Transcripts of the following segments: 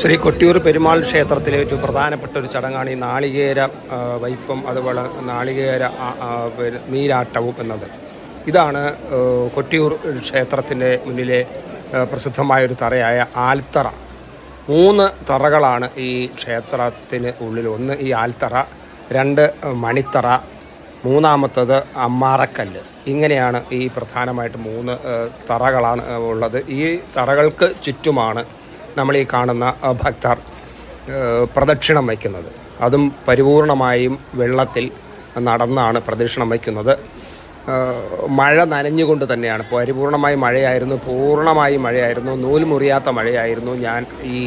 ശ്രീ കൊട്ടിയൂർ പെരുമാൾ ക്ഷേത്രത്തിലെ ഏറ്റവും പ്രധാനപ്പെട്ട ഒരു ചടങ്ങാണ് ഈ നാളികേര വൈപ്പം അതുപോലെ നാളികേര നീരാട്ടവും എന്നത്. ഇതാണ് കൊട്ടിയൂർ ക്ഷേത്രത്തിന്റെ മുന്നിലെ പ്രസിദ്ധമായൊരു തറയായ ആൽത്തറ. മൂന്ന് തറകളാണ് ഈ ക്ഷേത്രത്തിന് ഉള്ളിൽ. ഒന്ന് ഈ ആൽത്തറ രണ്ട് മണിത്തറ മൂന്നാമത്തത് അമ്മാറക്കല്ല്. ഇങ്ങനെയാണ് ഈ പ്രധാനമായിട്ട് മൂന്ന് തറകളാണ് ഉള്ളത്. ഈ തറകൾക്ക് ചുറ്റുമാണ് നമ്മൾ ഈ കാണുന്ന ഭക്തർ പ്രദക്ഷിണം വയ്ക്കുന്നത്. അതും പരിപൂർണമായും വെള്ളത്തിൽ നടന്നാണ് പ്രദക്ഷിണം വയ്ക്കുന്നത്. മഴ നനഞ്ഞുകൊണ്ട് തന്നെയാണ്. പരിപൂർണമായി മഴയായിരുന്നു പൂർണമായി മഴയായിരുന്നു നൂൽ മുറിയാത്ത മഴയായിരുന്നു ഞാൻ ഈ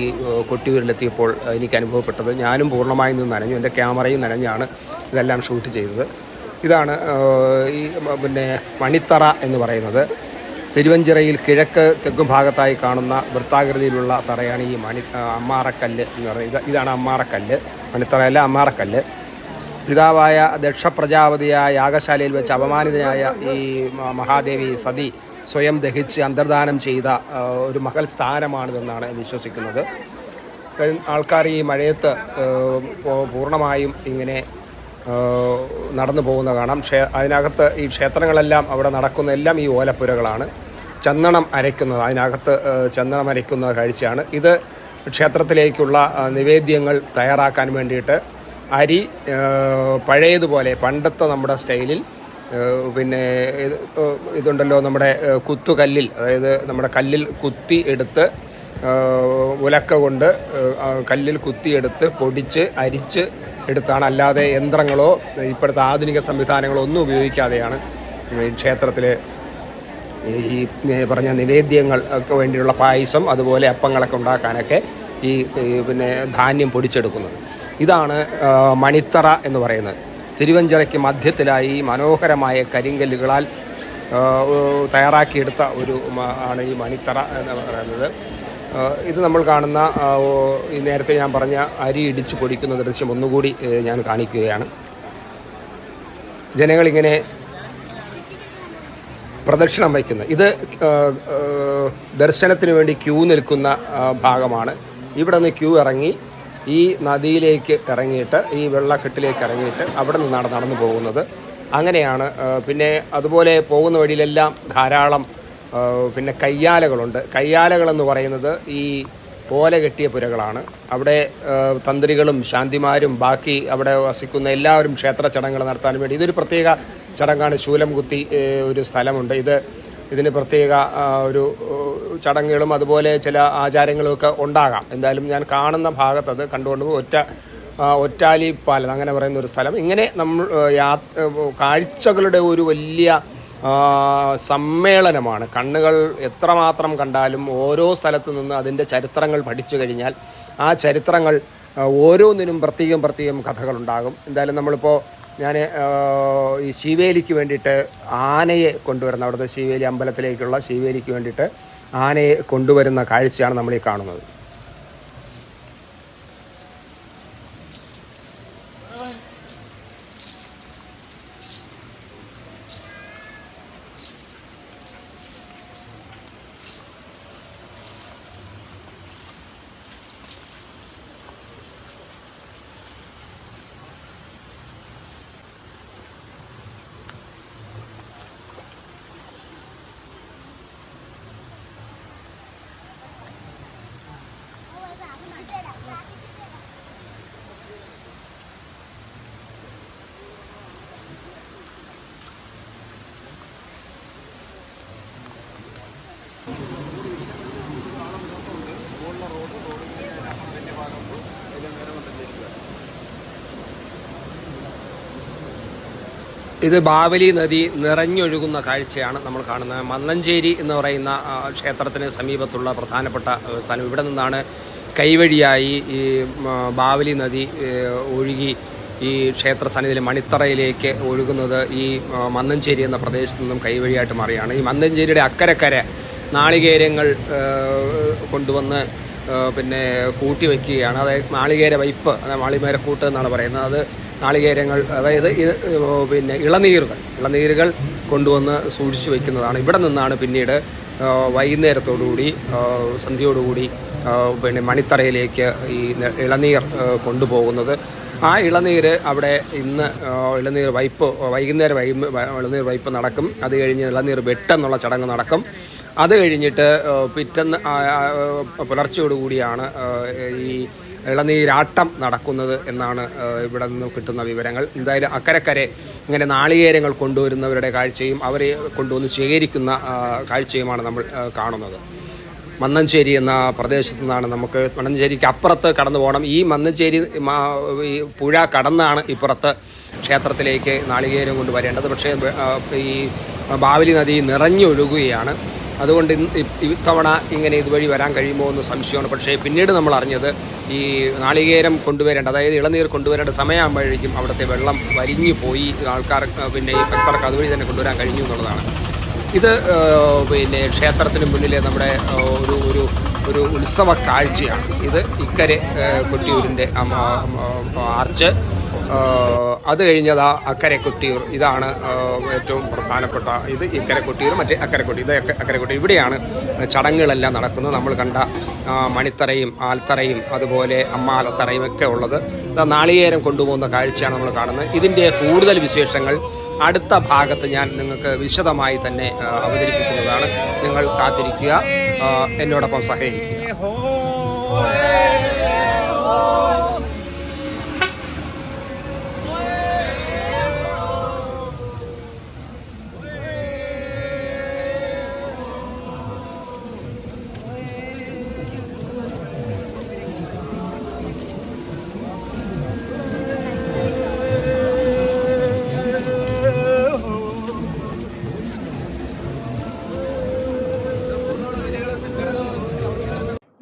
കൊട്ടിയൂരിലെത്തിയപ്പോൾ എനിക്ക് അനുഭവപ്പെട്ടത്. ഞാനും പൂർണമായും നിന്ന് നനഞ്ഞു. എന്റെ ക്യാമറയും നനഞ്ഞാണ് ഇതെല്ലാം ഷൂട്ട് ചെയ്തത്. ഇതാണ് ഈ പിന്നെ മണിത്തറ എന്ന് പറയുന്നത്. തിരുവഞ്ചിറയിൽ കിഴക്ക് തെക്കും ഭാഗത്തായി കാണുന്ന വൃത്താകൃതിയിലുള്ള തറയാണ് ഈ മണി അമ്മാറക്കല്ല് എന്ന് പറയുന്നത്. ഇതാണ് അമ്മാറക്കല്ല് മണിത്തറയല്ല അമ്മാറക്കല്ല്. പിതാവായ ദക്ഷ പ്രജാപതിയായ യാഗശാലയിൽ വെച്ച് അപമാനിതനായ ഈ മഹാദേവി സതി സ്വയം ദഹിച്ച് അന്തർദാനം ചെയ്ത ഒരു മഹൽ സ്ഥാനമാണിതെന്നാണ് വിശ്വസിക്കുന്നത്. ആൾക്കാർ ഈ മഴയത്ത് പൂർണമായും ഇങ്ങനെ നടന്നു പോകുന്ന കാണാം. ക്ഷേ അതിനകത്ത് ഈ ക്ഷേത്രങ്ങളെല്ലാം അവിടെ നടക്കുന്ന എല്ലാം ഈ ഓലപ്പുരകളാണ്. ചന്ദനം അരയ്ക്കുന്നത് അതിനകത്ത് ചന്ദനം അരയ്ക്കുന്ന കാഴ്ചയാണ് ഇത് ക്ഷേത്രത്തിലേക്കുള്ള നിവേദ്യങ്ങൾ തയ്യാറാക്കാൻ വേണ്ടിയിട്ട് അരി പഴയതുപോലെ പണ്ടത്തെ നമ്മുടെ സ്റ്റൈലിൽ പിന്നെ ഇത് ഇതുണ്ടല്ലോ നമ്മുടെ കുത്തുകല്ലിൽ അതായത് നമ്മുടെ കല്ലിൽ കുത്തി എടുത്ത് ഉലക്ക കൊണ്ട് കല്ലിൽ കുത്തിയെടുത്ത് പൊടിച്ച് അരിച്ച് എടുത്താണ്. അല്ലാതെ യന്ത്രങ്ങളോ ഇപ്പോഴത്തെ ആധുനിക സംവിധാനങ്ങളോ ഒന്നും ഉപയോഗിക്കാതെയാണ് ക്ഷേത്രത്തിലെ ഈ പറഞ്ഞ നിവേദ്യങ്ങൾ ഒക്കെ വേണ്ടിയുള്ള പായസം അതുപോലെ അപ്പങ്ങളൊക്കെ ഉണ്ടാക്കാനൊക്കെ ഈ പിന്നെ ധാന്യം പൊടിച്ചെടുക്കുന്നത്. ഇതാണ് മണിത്തറ എന്ന് പറയുന്നത്. തിരുവഞ്ചിറയ്ക്ക് മധ്യത്തിലായി മനോഹരമായ കരിങ്കല്ലുകളാൽ തയ്യാറാക്കിയെടുത്ത ഒരു ആണ് ഈ മണിത്തറ എന്ന് പറയുന്നത്. ഇത് നമ്മൾ കാണുന്ന നേരത്തെ ഞാൻ പറഞ്ഞ അരി ഇടിച്ച് പൊടിക്കുന്ന ദൃശ്യം ഒന്നുകൂടി ഞാൻ കാണിക്കുകയാണ്. ജനങ്ങളിങ്ങനെ പ്രദക്ഷിണം വയ്ക്കുന്ന ഇത് ദർശനത്തിന് വേണ്ടി ക്യൂ നിൽക്കുന്ന ഭാഗമാണ്. ഇവിടെ നിന്ന് ക്യൂ ഇറങ്ങി ഈ നദിയിലേക്ക് ഇറങ്ങിയിട്ട് ഈ വെള്ളക്കെട്ടിലേക്ക് ഇറങ്ങിയിട്ട് അവിടെ നിന്നാണ് നടന്നു പോകുന്നത്. അങ്ങനെയാണ് പിന്നെ അതുപോലെ പോകുന്ന വഴിയിലെല്ലാം ധാരാളം പിന്നെ കയ്യാലകളുണ്ട്. കയ്യാലകളെന്ന് പറയുന്നത് ഈ ഓല കെട്ടിയ പുരകളാണ്. അവിടെ തന്ത്രികളും ശാന്തിമാരും ബാക്കി അവിടെ വസിക്കുന്ന എല്ലാവരും ക്ഷേത്ര ചടങ്ങുകൾ നടത്താൻ വേണ്ടി. ഇതൊരു പ്രത്യേക ചടങ്ങാണ്. ശൂലം കുത്തി ഒരു സ്ഥലമുണ്ട്. ഇത് ഇതിന് പ്രത്യേക ഒരു ചടങ്ങുകളും അതുപോലെ ചില ആചാരങ്ങളുമൊക്കെ ഉണ്ടാകാം. എന്തായാലും ഞാൻ കാണുന്ന ഭാഗത്ത് അത് കണ്ടുകൊണ്ട് ഒറ്റ ഒറ്റാലി പാലം അങ്ങനെ പറയുന്ന ഒരു സ്ഥലം. ഇങ്ങനെ നമ്മൾ കാഴ്ചകളുടെ ഒരു വലിയ സമ്മേളനമാണ്. കണ്ണുകൾ എത്രമാത്രം കണ്ടാലും ഓരോ സ്ഥലത്തു നിന്ന് അതിന്റെ ചരിത്രങ്ങൾ പഠിച്ചു കഴിഞ്ഞാൽ ആ ചരിത്രങ്ങൾ ഓരോന്നിനും പ്രത്യേകം പ്രത്യേകം കഥകളുണ്ടാകും. എന്തായാലും നമ്മളിപ്പോൾ ഞാൻ ഈ ശിവേലിക്ക് വേണ്ടിയിട്ട് ആനയെ കൊണ്ടുവരുന്ന അവിടുത്തെ ശിവേലി അമ്പലത്തിലേക്കുള്ള ശിവേലിക്ക് വേണ്ടിയിട്ട് ആനയെ കൊണ്ടുവരുന്ന കാഴ്ചയാണ് നമ്മൾ ഈ കാണുന്നത്. ഇത് ബാവലി നദി നിറഞ്ഞൊഴുകുന്ന കാഴ്ചയാണ് നമ്മൾ കാണുന്നത്. മന്നഞ്ചേരി എന്ന് പറയുന്ന ക്ഷേത്രത്തിന് സമീപത്തുള്ള പ്രധാനപ്പെട്ട സ്ഥലം. ഇവിടെ നിന്നാണ് കൈവഴിയായി ഈ ബാവലി നദി ഒഴുകി ഈ ക്ഷേത്ര സന്നിധിയിലെ മണിത്തറയിലേക്ക് ഒഴുകുന്നത് ഈ മന്നഞ്ചേരി എന്ന പ്രദേശത്ത് നിന്നും കൈവഴിയായിട്ട് മാറിയാണ്. ഈ മന്നഞ്ചേരിയുടെ അക്കരക്കര നാളികേരങ്ങൾ കൊണ്ടുവന്ന് പിന്നെ കൂട്ടി വയ്ക്കുകയാണ് അതായത് നാളികേര വയ്പ്പ് അതായത് മാളിമേരക്കൂട്ട് എന്നാണ് പറയുന്നത്. അത് നാളികേരങ്ങൾ അതായത് ഇത് പിന്നെ ഇളനീരുകൾ ഇളനീരുകൾ കൊണ്ടുവന്ന് സൂക്ഷിച്ചു വയ്ക്കുന്നതാണ് ഇവിടെ നിന്നാണ് പിന്നീട് വൈകുന്നേരത്തോടുകൂടി സന്ധ്യയോടുകൂടി പിന്നെ മണിത്തറയിലേക്ക് ഈ ഇളനീർ കൊണ്ടുപോകുന്നത്. ആ ഇളനീര് അവിടെ ഇന്ന് ഇളനീർ വൈപ്പ് വൈകുന്നേരം വൈ ഇളനീർ വൈപ്പ് നടക്കും. അത് കഴിഞ്ഞ് ഇളനീർ വെട്ടെന്നുള്ള ചടങ്ങ് നടക്കും. അത് കഴിഞ്ഞിട്ട് പിറ്റെന്ന് പുലർച്ചയോടുകൂടിയാണ് ഈ ഇളനീരാട്ടം നടക്കുന്നത് എന്നാണ് ഇവിടെ നിന്ന് കിട്ടുന്ന വിവരങ്ങൾ. എന്തായാലും അക്കരക്കരെ ഇങ്ങനെ നാളികേരങ്ങൾ കൊണ്ടുവരുന്നവരുടെ കാഴ്ചയും അവരെ കൊണ്ടുവന്ന് ശേഖരിക്കുന്ന കാഴ്ചയുമാണ് നമ്മൾ കാണുന്നത്. മന്നഞ്ചേരി എന്ന പ്രദേശത്തു നിന്നാണ് നമുക്ക് മണ്ണഞ്ചേരിക്ക് അപ്പുറത്ത് കടന്നു പോകണം. ഈ മന്നഞ്ചേരി ഈ പുഴ കടന്നാണ് ഇപ്പുറത്ത് ക്ഷേത്രത്തിലേക്ക് നാളികേരം കൊണ്ട് വരേണ്ടത് പക്ഷേ ഈ ബാവലി നദി നിറഞ്ഞൊഴുകുകയാണ്. അതുകൊണ്ട് ഇത്തവണ ഇങ്ങനെ ഇതുവഴി വരാൻ കഴിയുമോ എന്ന് സംശയമാണ്. പക്ഷേ പിന്നീട് നമ്മൾ അറിഞ്ഞത് ഈ നാളികേരം കൊണ്ടുവരേണ്ട അതായത് ഇളനീർ കൊണ്ടുവരേണ്ട സമയമാകുമ്പോഴേക്കും അവിടുത്തെ വെള്ളം വലിഞ്ഞു പോയി. ആൾക്കാർ പിന്നെ ഈ ഭക്തർക്ക് അതുവഴി തന്നെ കൊണ്ടുവരാൻ കഴിഞ്ഞു എന്നുള്ളതാണ്. ഇത് പിന്നെ ക്ഷേത്രത്തിന് മുന്നിലെ നമ്മുടെ ഒരു ഒരു ഒരു ഉത്സവ കാഴ്ചയാണ്. ഇത് ഇക്കരെ കൊട്ടിയൂരിന്റെ ആർച്ച് അത് കഴിഞ്ഞതാ അക്കരെ കൊട്ടിയൂർ ഇതാണ് ഏറ്റവും പ്രധാനപ്പെട്ട ഇത് ഇക്കരെ കൊട്ടിയൂർ മറ്റേ അക്കരെ കൊട്ടി ഇത് അക്ക- അക്കരെ കൊട്ടി ഇവിടെയാണ് ചടങ്ങുകളെല്ലാം നടക്കുന്നത്. നമ്മൾ കണ്ട മണിത്തറയും ആൽത്തറയും അതുപോലെ അമ്മാലത്തറയും ഒക്കെ ഉള്ളത്. നാളികേരം കൊണ്ടുപോകുന്ന കാഴ്ചയാണ് നമ്മൾ കാണുന്നത്. ഇതിന്റെ കൂടുതൽ വിശേഷങ്ങൾ അടുത്ത ഭാഗത്ത് ഞാൻ നിങ്ങൾക്ക് വിശദമായി തന്നെ അവതരിപ്പിക്കുന്നതാണ്. നിങ്ങൾ കാത്തിരിക്കുക. എന്നോടൊപ്പം സഹകരിക്കുക.